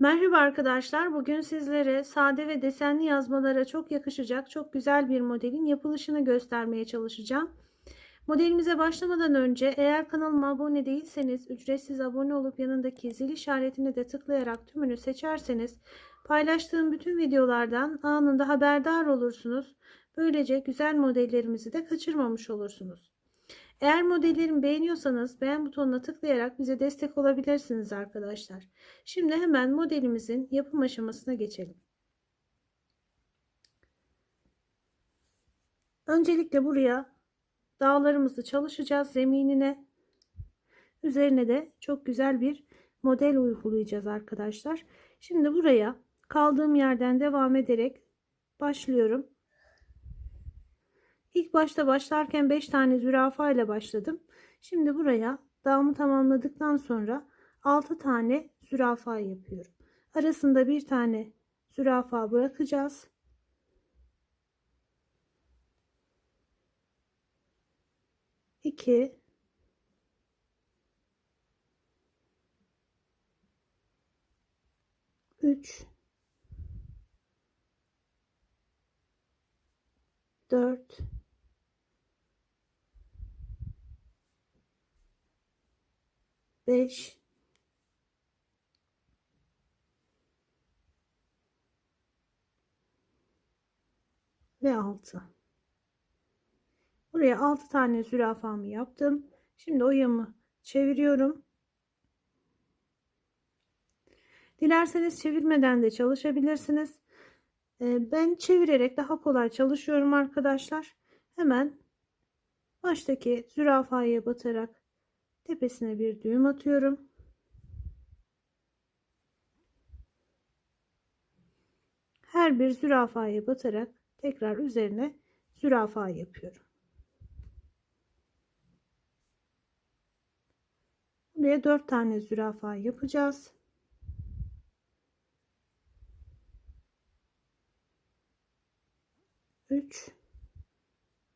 Merhaba arkadaşlar. Bugün sizlere sade ve desenli yazmalara çok yakışacak çok güzel bir modelin yapılışını göstermeye çalışacağım. Modelimize başlamadan önce eğer kanalıma abone değilseniz ücretsiz abone olup yanındaki zil işaretini de tıklayarak tümünü seçerseniz paylaştığım bütün videolardan anında haberdar olursunuz. Böylece güzel modellerimizi de kaçırmamış olursunuz. Eğer modellerimi beğeniyorsanız beğen butonuna tıklayarak bize destek olabilirsiniz arkadaşlar. Şimdi hemen modelimizin yapım aşamasına geçelim. Öncelikle buraya dağlarımızı çalışacağız zeminine. Üzerine de çok güzel bir model uygulayacağız arkadaşlar. Şimdi buraya kaldığım yerden devam ederek başlıyorum. İlk başta başlarken 5 tane zürafa ile başladım. Şimdi buraya dağımı tamamladıktan sonra 6 tane zürafa yapıyorum. Arasında bir tane zürafa bırakacağız. İki, üç, dört, 5 ve 6 buraya 6 tane zürafamı yaptım. Şimdi oyamı çeviriyorum. Dilerseniz çevirmeden de çalışabilirsiniz. Ee, ben çevirerek daha kolay çalışıyorum arkadaşlar. Hemen baştaki zürafaya batarak tepesine bir düğüm atıyorum. Her bir zürafaya batarak tekrar üzerine zürafa yapıyorum. Buraya 4 tane zürafa yapacağız. Üç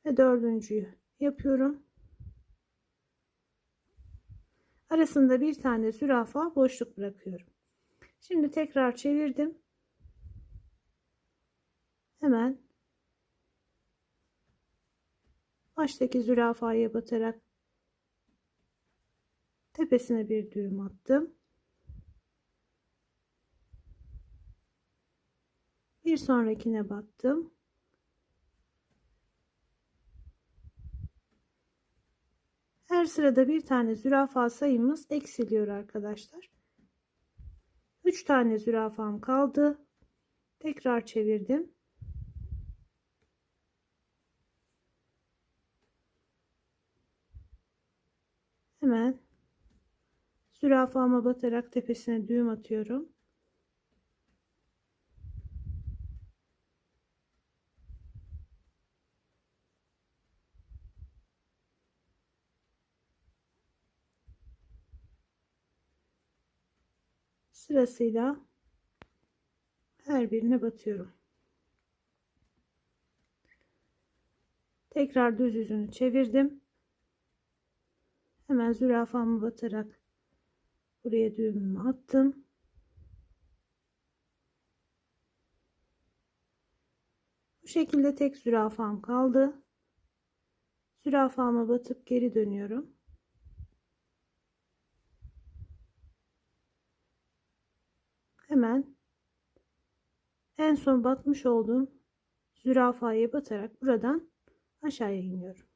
ve dördüncüyü yapıyorum. Arasında bir tane zürafa boşluk bırakıyorum. Şimdi tekrar çevirdim. Hemen baştaki zürafaya batarak tepesine bir düğüm attım. Bir sonrakine battım. Her sırada bir tane zürafa sayımız eksiliyor arkadaşlar. 3 tane zürafam kaldı. Tekrar çevirdim. Hemen zürafama batarak tepesine düğüm atıyorum. Sırasıyla her birine batıyorum. Tekrar düz yüzünü çevirdim. Hemen zürafamı batarak buraya düğümümü attım. Bu şekilde tek zürafam kaldı. Zürafama batıp geri dönüyorum. Hemen en son batmış olduğum zürafaya batarak buradan aşağıya iniyorum.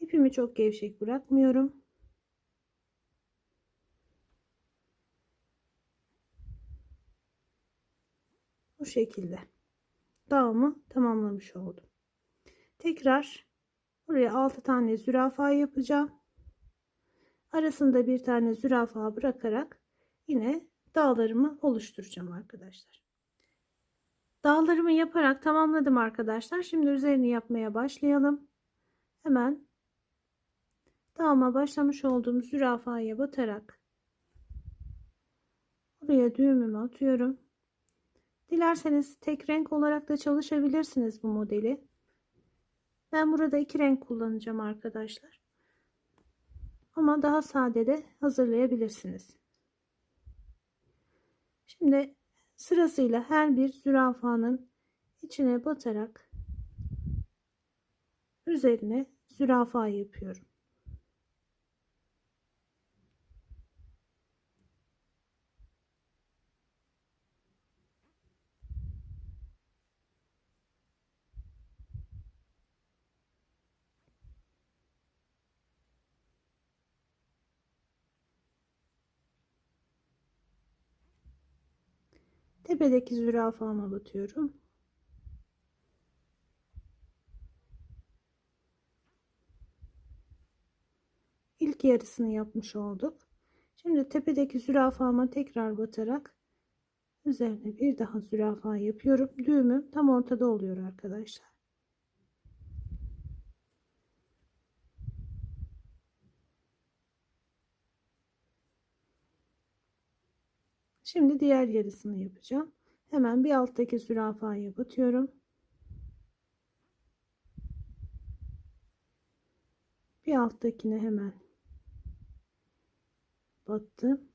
İpimi çok gevşek bırakmıyorum. Bu şekilde dağımı tamamlamış oldum. Tekrar buraya 6 tane zürafa yapacağım. Arasında bir tane zürafa bırakarak yine dağlarımı oluşturacağım arkadaşlar. Dağlarımı yaparak tamamladım arkadaşlar. Şimdi üzerini yapmaya başlayalım. Hemen dağıma başlamış olduğum zürafaya batarak buraya düğümümü atıyorum. Dilerseniz tek renk olarak da çalışabilirsiniz bu modeli. Ben burada iki renk kullanacağım arkadaşlar. Ama daha sade de hazırlayabilirsiniz. Şimdi sırasıyla her bir zürafanın içine batarak üzerine zürafa yapıyorum. Tepedeki zürafama batıyorum. İlk yarısını yapmış olduk. Şimdi tepedeki zürafama tekrar batarak üzerine bir daha zürafa yapıyorum. Düğümüm tam ortada oluyor arkadaşlar. Şimdi diğer yarısını yapacağım. Hemen bir alttaki zürafaya batıyorum. Bir alttakine hemen battım.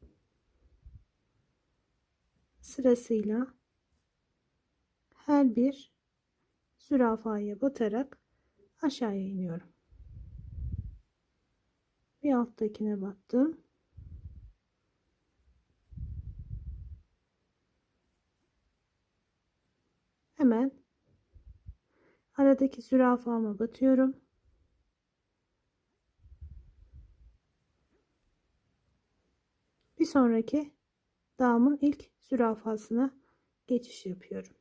Sırasıyla her bir zürafaya batarak aşağıya iniyorum. Bir alttakine battım. Hemen aradaki zürafama batıyorum. Bir sonraki dağımın ilk zürafasına geçiş yapıyorum.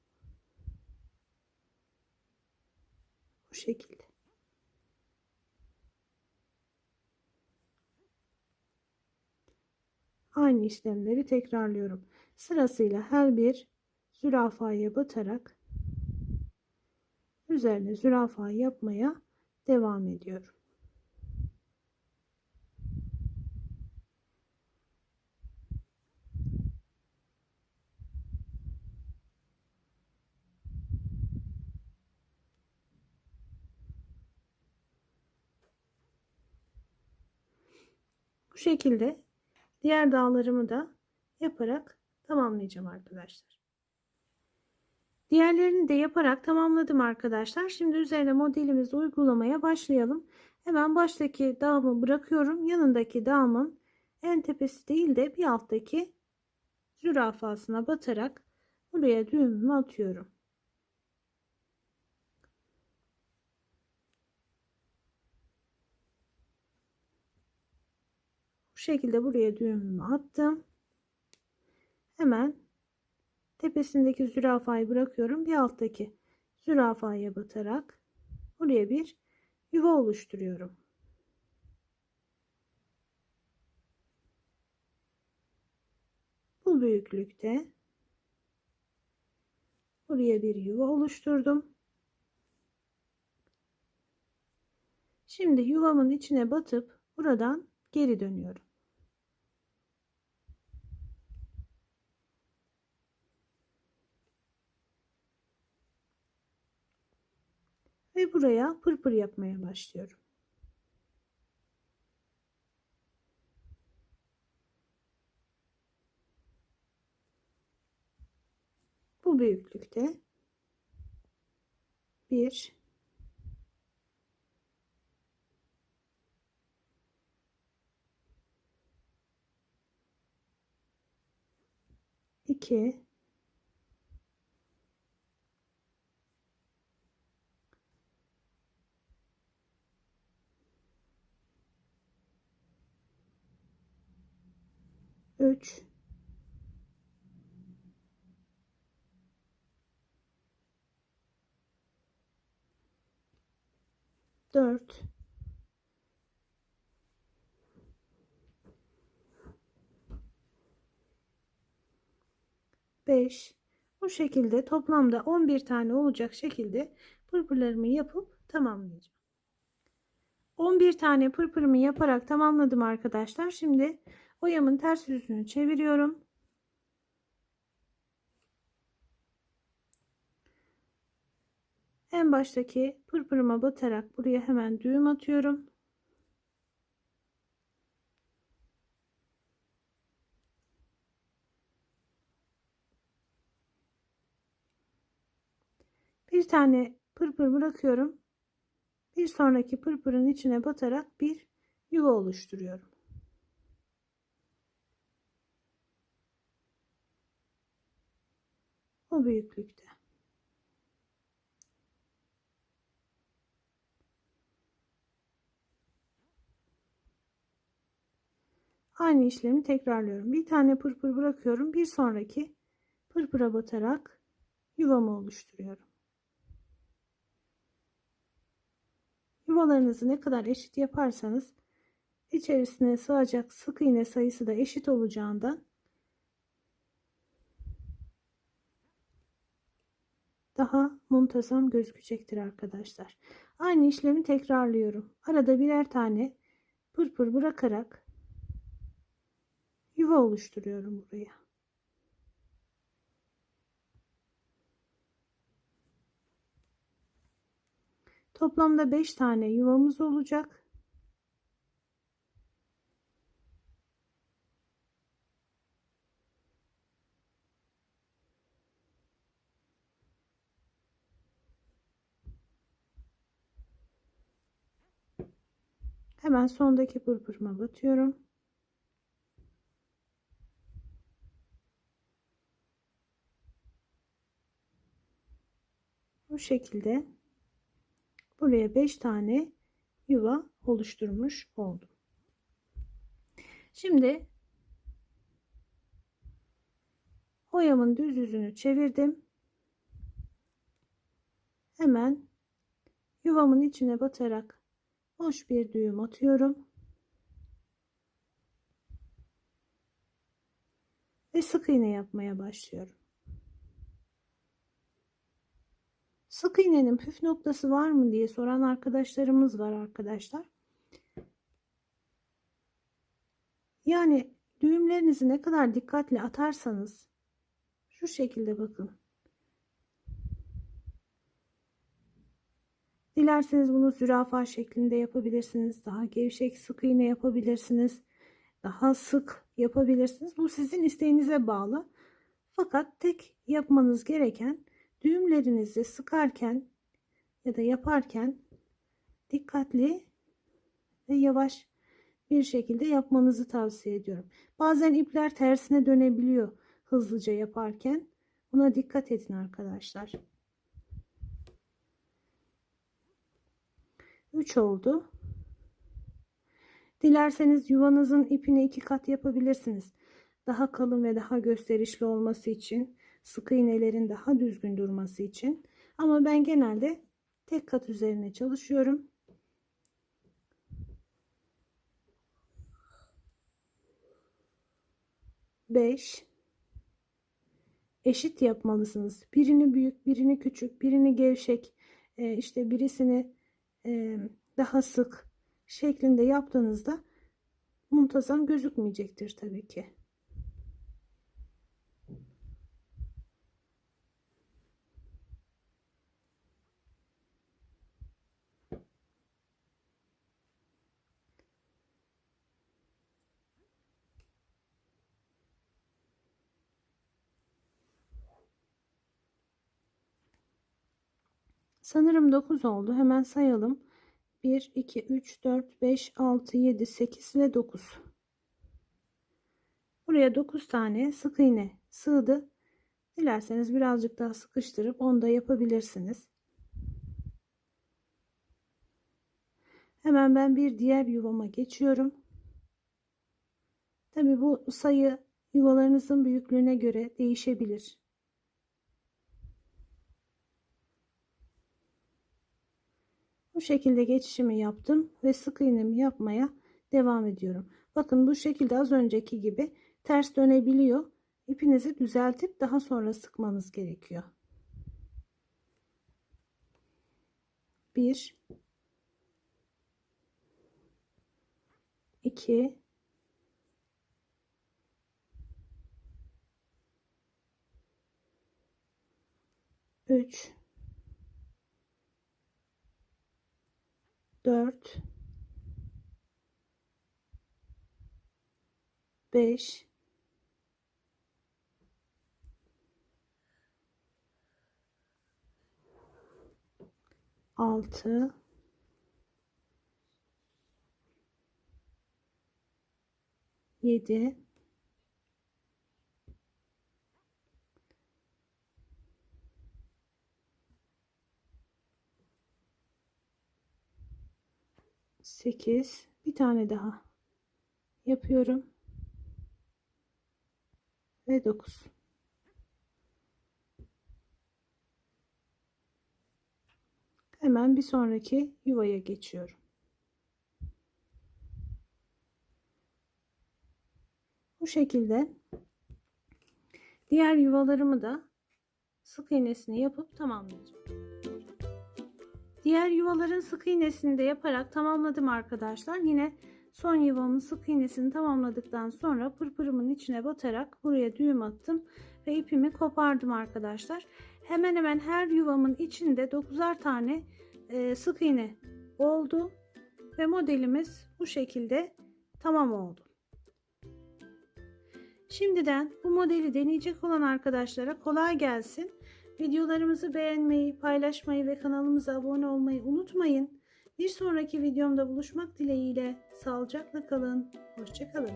Bu şekilde. Aynı işlemleri tekrarlıyorum. Sırasıyla her bir zürafaya batarak üzerine zürafa yapmaya devam ediyorum. Bu şekilde diğer dağlarımı da yaparak tamamlayacağım arkadaşlar. Diğerlerini de yaparak tamamladım arkadaşlar. Şimdi üzerine modelimizi uygulamaya başlayalım. Hemen baştaki dağımı bırakıyorum. Yanındaki dağımın en tepesi değil de bir alttaki zürafasına batarak buraya düğümümü atıyorum. Bu şekilde buraya düğümümü attım. Hemen tepesindeki zürafayı bırakıyorum. Bir alttaki zürafaya batarak buraya bir yuva oluşturuyorum. Bu büyüklükte buraya bir yuva oluşturdum. Şimdi yuvamın içine batıp buradan geri dönüyorum. Ve buraya pırpır yapmaya başlıyorum. Bu büyüklükte bir iki 3 4 5 bu şekilde toplamda 11 tane olacak şekilde pırpırlarımı yapıp tamamlayacağım. 11 tane pırpırımı yaparak tamamladım arkadaşlar. Şimdi Boyamın ters yüzünü çeviriyorum. En baştaki pırpırıma batarak buraya hemen düğüm atıyorum. Bir tane pırpır bırakıyorum. Bir sonraki pırpırın içine batarak bir yuva oluşturuyorum. O büyüklükte. Aynı işlemi tekrarlıyorum. Bir tane pırpır bırakıyorum. Bir sonraki pırpıra batarak yuvamı oluşturuyorum. Yuvalarınızı ne kadar eşit yaparsanız içerisine sığacak sık iğne sayısı da eşit olacağından daha muntazam gözükecektir arkadaşlar. Aynı işlemi tekrarlıyorum. Arada birer tane pırpır bırakarak yuva oluşturuyorum buraya. Toplamda 5 tane yuvamız olacak. Hemen sondaki pırpırıma batıyorum. Bu şekilde buraya 5 tane yuva oluşturmuş oldum. Şimdi oyamın düz yüzünü çevirdim. Hemen yuvamın içine batarak boş bir düğüm atıyorum. Ve sık iğne yapmaya başlıyorum. Sık iğnenin püf noktası var mı diye soran arkadaşlarımız var arkadaşlar. Yani düğümlerinizi ne kadar dikkatli atarsanız şu şekilde bakın. Dilerseniz bunu zürafa şeklinde yapabilirsiniz. Daha gevşek sık iğne yapabilirsiniz. Daha sık yapabilirsiniz. Bu sizin isteğinize bağlı. Fakat tek yapmanız gereken düğümlerinizi sıkarken ya da yaparken dikkatli ve yavaş bir şekilde yapmanızı tavsiye ediyorum. Bazen ipler tersine dönebiliyor hızlıca yaparken. Buna dikkat edin arkadaşlar. 3 oldu. Dilerseniz yuvanızın ipini iki kat yapabilirsiniz. Daha kalın ve daha gösterişli olması için sık iğnelerin daha düzgün durması için. Ama ben genelde tek kat üzerine çalışıyorum. Beş. Eşit yapmalısınız. Birini büyük, birini küçük, birini gevşek, e, işte birisini e, daha sık şeklinde yaptığınızda muntazam gözükmeyecektir tabii ki. Sanırım 9 oldu. Hemen sayalım. 1, 2, 3, 4, 5, 6, 7, 8 ve 9. Buraya 9 tane sık iğne sığdı. Dilerseniz birazcık daha sıkıştırıp onu da yapabilirsiniz. Hemen ben bir diğer yuvama geçiyorum. Tabi bu sayı yuvalarınızın büyüklüğüne göre değişebilir. Bu şekilde geçişimi yaptım ve sık iğnemi yapmaya devam ediyorum. Bakın bu şekilde az önceki gibi ters dönebiliyor. İpinizi düzeltip daha sonra sıkmanız gerekiyor. 1 2 3 4 5 6 6 7 8 bir tane daha yapıyorum. Ve 9 hemen bir sonraki yuvaya geçiyorum. Bu şekilde diğer yuvalarımı da sık iğnesini yapıp tamamlayacağım Diğer yuvaların sık iğnesini de yaparak tamamladım arkadaşlar. Yine son yuvamın sık iğnesini tamamladıktan sonra pırpırımın içine batarak buraya düğüm attım ve ipimi kopardım arkadaşlar. Hemen hemen her yuvamın içinde 9'ar tane e, sık iğne oldu ve modelimiz bu şekilde tamam oldu. Şimdiden bu modeli deneyecek olan arkadaşlara kolay gelsin. Videolarımızı beğenmeyi, paylaşmayı ve kanalımıza abone olmayı unutmayın. Bir sonraki videomda buluşmak dileğiyle sağlıcakla kalın. Hoşçakalın.